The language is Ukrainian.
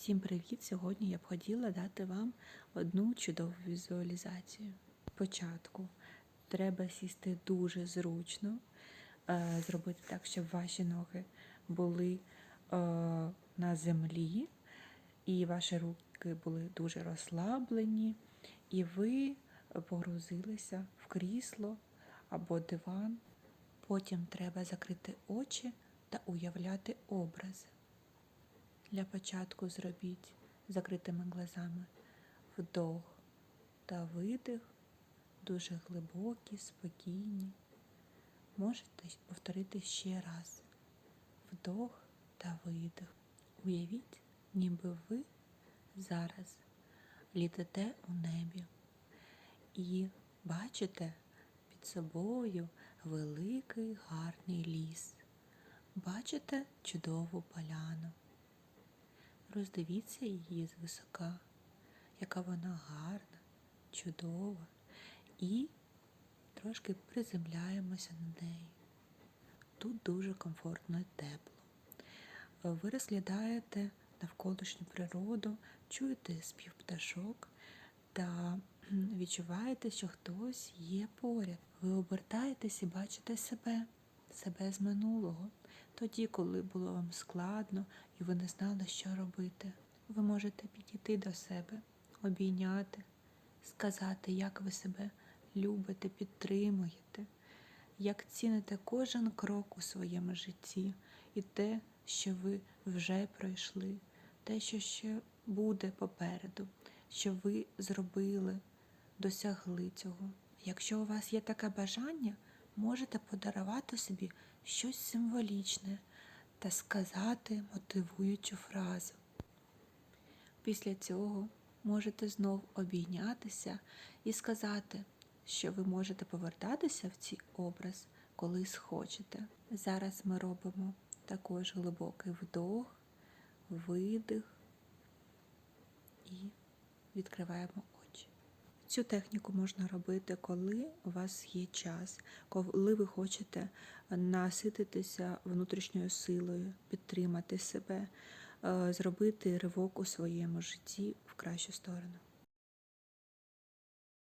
Всім привіт! Сьогодні я б хотіла дати вам одну чудову візуалізацію. Спочатку треба сісти дуже зручно, е, зробити так, щоб ваші ноги були е, на землі, і ваші руки були дуже розслаблені, і ви погрузилися в крісло або диван. Потім треба закрити очі та уявляти образи. Для початку зробіть закритими глазами вдох та видих, дуже глибокі, спокійні. Можете повторити ще раз вдох та видих. Уявіть, ніби ви зараз літите у небі і бачите під собою великий гарний ліс. Бачите чудову поляну. Роздивіться її звисока, яка вона гарна, чудова, і трошки приземляємося на неї. Тут дуже комфортно і тепло. Ви розглядаєте навколишню природу, чуєте спів пташок та відчуваєте, що хтось є поряд. Ви обертаєтесь і бачите себе, себе з минулого. Тоді, коли було вам складно і ви не знали, що робити, ви можете підійти до себе, обійняти, сказати, як ви себе любите, підтримуєте, як ціните кожен крок у своєму житті і те, що ви вже пройшли, те, що ще буде попереду, що ви зробили, досягли цього. Якщо у вас є таке бажання, можете подарувати собі щось символічне та сказати мотивуючу фразу. Після цього можете знов обійнятися і сказати, що ви можете повертатися в цей образ, коли схочете. Зараз ми робимо також глибокий вдох, видих і відкриваємо. Цю техніку можна робити, коли у вас є час, коли ви хочете насититися внутрішньою силою, підтримати себе, е, зробити ривок у своєму житті в кращу сторону.